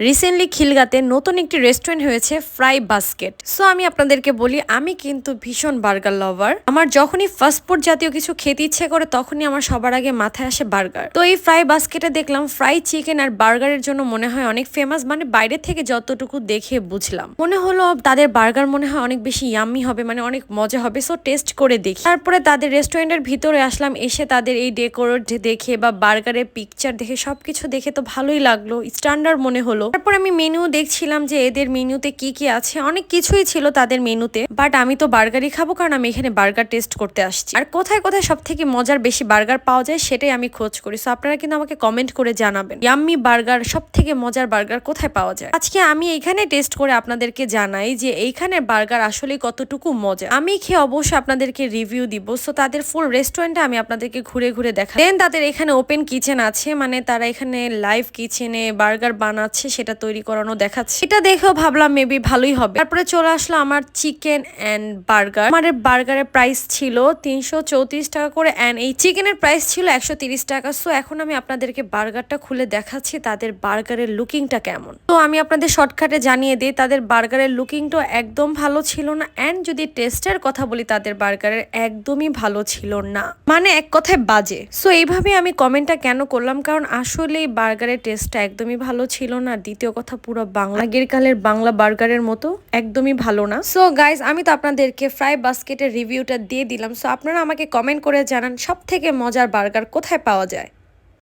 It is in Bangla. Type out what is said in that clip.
রিসেন্টলি খিলগাতে নতুন একটি রেস্টুরেন্ট হয়েছে ফ্রাই বাস্কেট সো আমি আপনাদেরকে বলি, আমি কিন্তু ভীষণ বার্গার লাভার আমার যখনই ফাস্ট ফুড জাতীয় কিছু খেতে ইচ্ছে করে, তখনই আমার সবার আগে মাথায় আসে বার্গার তো এই ফ্রাই বাস্কেটে দেখলাম ফ্রাই চিকেন আর বার্গারের জন্য মনে হয় অনেক ফেমাস মানে বাইরে থেকে যতটুকু দেখে বুঝলাম। মনে হলো তাদের বার্গার মনে হয় অনেক বেশি ইয়াম্মি হবে মানে অনেক মজা হবে। সো টেস্ট করে দেখি। তারপরে তাদের রেস্টুরেন্টের ভিতরে আসলাম, এসে তাদের এই ডেকোরেট দেখে বা বার্গারের পিকচার দেখে, সবকিছু দেখে তো ভালোই লাগল। স্ট্যান্ডার্ড মনে হলো। তারপর আমি মেনু দেখছিলাম যে এদের মেনুতে কি কি আছে। অনেক কিছুই ছিল তাদের মেনুতে বাট আমি তো বার্গারই খাব কারণ আমি এখানে বার্গার টেস্ট করতে আসছি। আর কোথায় কোথায় সব থেকে মজার বেশি বার্গার পাওয়া যায় সেটাই আমি খোঁজ করি। সো আপনারা কিন্তু আমাকে কমেন্ট করে জানাবেন ইয়াম্মি বার্গার সব থেকে মজার বার্গার কোথায় পাওয়া যায়? আজকে আমি এখানে টেস্ট করে আপনাদেরকে জানাই যে এইখানের বার্গার আসলে কতটুকু মজা আমি খেয়ে অবশ্যই আপনাদেরকে রিভিউ দিব। সো তাদের ফুল রেস্টুরেন্টে আমি আপনাদেরকে ঘুরে ঘুরে দেখা। দেন তাদের এখানে ওপেন কিচেন আছে মানে তারা এখানে লাইভ কিচেনে বার্গার বানাচ্ছে সেটা তৈরি করানো দেখাচ্ছে। এটা দেখেও ভাবলাম মেবি ভালোই হবে। তারপরে চলে আসলো আমার চিকেন অ্যান্ড বার্গার আমার বার্গারের প্রাইস ছিল তিনশো চৌত্রিশ টাকা করে অ্যান্ড এই চিকেনের প্রাইস ছিল একশো টাকা। সো এখন আমি আপনাদেরকে বার্গারটা খুলে দেখাচ্ছি, তাদের বার্গারের লুকিংটা কেমন। তো আমি আপনাদের শর্টকাটে জানিয়ে দিই, তাদের বার্গারের লুকিংটা একদম ভালো ছিল না অ্যান্ড যদি টেস্টের কথা বলি, তাদের বার্গারের একদমই ভালো ছিল না। মানে এক কথায় বাজে। সো এইভাবে আমি কমেন্টটা কেন করলাম? কারণ আসলে বার্গারের টেস্টটা একদমই ভালো ছিল না। দ্বিতীয় কথা, পুরো বাংলা, আগের কালের বাংলা বার্গারের মতো একদমই ভালো না। সো গাইজ আমি তো আপনাদেরকে ফ্রাই বাস্কেটের রিভিউটা দিয়ে দিলাম। সো আপনারা আমাকে কমেন্ট করে জানান সব থেকে মজার বার্গার কোথায় পাওয়া যায়।